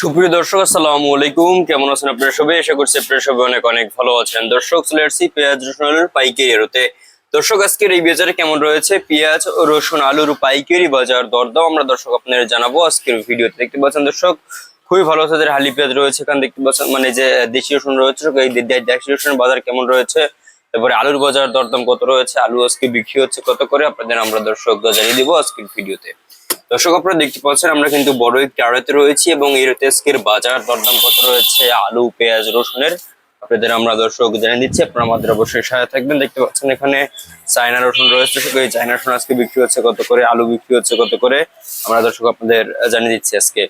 সুপ্রিয় দর্শক, আসসালামু আলাইকুম। কেমন আছেন আপনারা সবাই? আশা করছি আপনারা সবাই অনেক অনেক ভালো আছেন। দর্শক, চলে আসছি পেঁয়াজ রসুনের পাইকারি আড়তে দর্শক, আজকের এই বাজারে কেমন রয়েছে? পেঁয়াজ, রসুন, আলুর পাইকারি বাজার দরদাম আমরা দর্শক আপনাদের জানাব আজকের ভিডিওতে। দেখতে পাচ্ছেন দর্শক, খুবই ভালো সাইজের হালি পেঁয়াজ রয়েছে এখানে। দেখতে পাচ্ছেন মানে যে দেশি রসুন রয়েছে এই দেশি রসুনের বাজার কেমন রয়েছে? তারপরে আলুর বাজার দরদাম কত রয়েছে? আলু আজকে বিক্রি হচ্ছে কত করে? আপনাদের আমরা দর্শক জানিয়ে দিব আজকের ভিডিওতে। দর্শক, আপনারা দেখতে পাচ্ছেন, আমরা কিন্তু বড় একটি আড়তে রয়েছি এবং আড়তে আজকের বাজার দরদাম কত রয়েছে? আলু, পেঁয়াজ, রসুনের। আপনাদের আমরা দর্শক জেনে দিচ্ছি আপনারা আমাদের অবশ্যই সহায় থাকবেন। দেখতে পাচ্ছেন এখানে চায়না রসুন রয়েছে। এই চায়না রসুন আজকে বিক্রি হচ্ছে কত করে? আলু বিক্রি হচ্ছে কত করে? আমরা দর্শক আপনাদের জানিয়ে দিচ্ছি আজকে।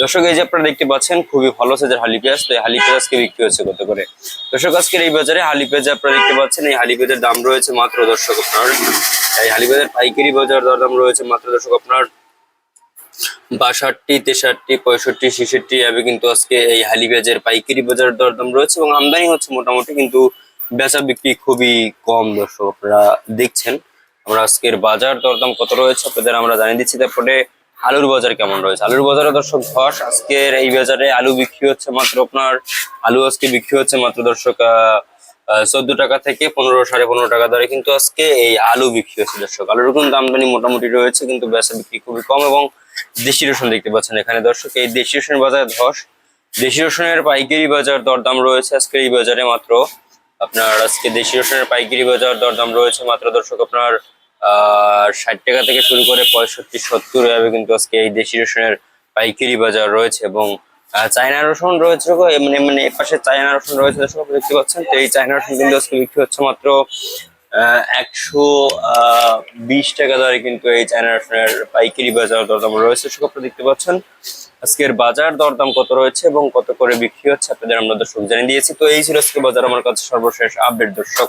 দর্শক, এই যে আপনারা দেখতে পাচ্ছেন, খুবই ভালো সাইজের হালি পেঁয়াজ। তো এই হালি পেঁয়াজ আজকে বিক্রি হচ্ছে কত করে? দর্শক, আজকের এই বাজারে হালি পেঁয়াজ আপনারা দেখতে পাচ্ছেন, এই হালি পেঁয়াজের দাম রয়েছে মাত্র দর্শক আপনার। এই হালি পেঁয়াজের পাইকারি বাজার দরদাম রয়েছে মাত্র দর্শক আপনার বাষট্টি, তেষট্টি, পঁয়ষট্টি, ছেষট্টি এভাবে কিন্তু আজকে এই হালি পেঁয়াজের পাইকারি বাজার দরদাম রয়েছে এবং আমদানি হচ্ছে মোটামুটি কিন্তু বেচা বিক্রি খুবই কম দর্শক আপনারা দেখছেন। আমরা আজকের বাজার দরদাম কত রয়েছে আপনাদের আমরা জানিয়ে দিচ্ছি। তারপরে আলুর বাজার কেমন রয়েছে? আলুর বাজারে দর্শক ধস, আজকের এই বাজারে আলু বিক্রি হচ্ছে মাত্র আপনার, আলু আজকে বিক্রি হচ্ছে মাত্র দর্শক চোদ্দ টাকা থেকে পনেরো, সাড়ে পনেরো টাকা দরে কিন্তু আজকে এই আলু বিক্রি হয়েছে দর্শক। আলুর কিন্তু আমদানি মোটামুটি রয়েছে, কিন্তু বেচা বিক্রি খুবই কম এবং দেশি রসুন দেখতে পাচ্ছেন এখানে দর্শক। এই দেশি রসুনের বাজারে ধস। দেশি রসুনের পাইকারি বাজার দরদাম রয়েছে আজকে এই বাজারে মাত্র। আপনার আজকে দেশি রসুনের পাইকারি বাজার দরদাম রয়েছে মাত্র দর্শক আপনার, আহ, ষাট টাকা থেকে শুরু করে পঁয়ষট্টি, সত্তর এভাবে কিন্তু আজকে এই দেশি রসুনের পাইকারি বাজার রয়েছে এবং চায়না রসুন রয়েছে মানে মানে এপাশে চায়না রসুন রয়েছে দর্শক, দেখতে পাচ্ছেন? তো এই চায়না রসুন কিন্তু আজকে বিক্রি হচ্ছে মাত্র একশো বিশ টাকা দরে কিন্তু এই চায়না রসুনের পাইকারি বাজার দরদাম রয়েছে। দর্শক, আপনারা দেখতে পাচ্ছেন, আজকের বাজার দরদাম কত রয়েছে এবং কত করে বিক্রি হচ্ছে আপনাদের আমরা দর্শক জানিয়ে দিয়েছি। তো এই ছিল আজকে বাজার, আমার কাছে সর্বশেষ আপডেট, দর্শক।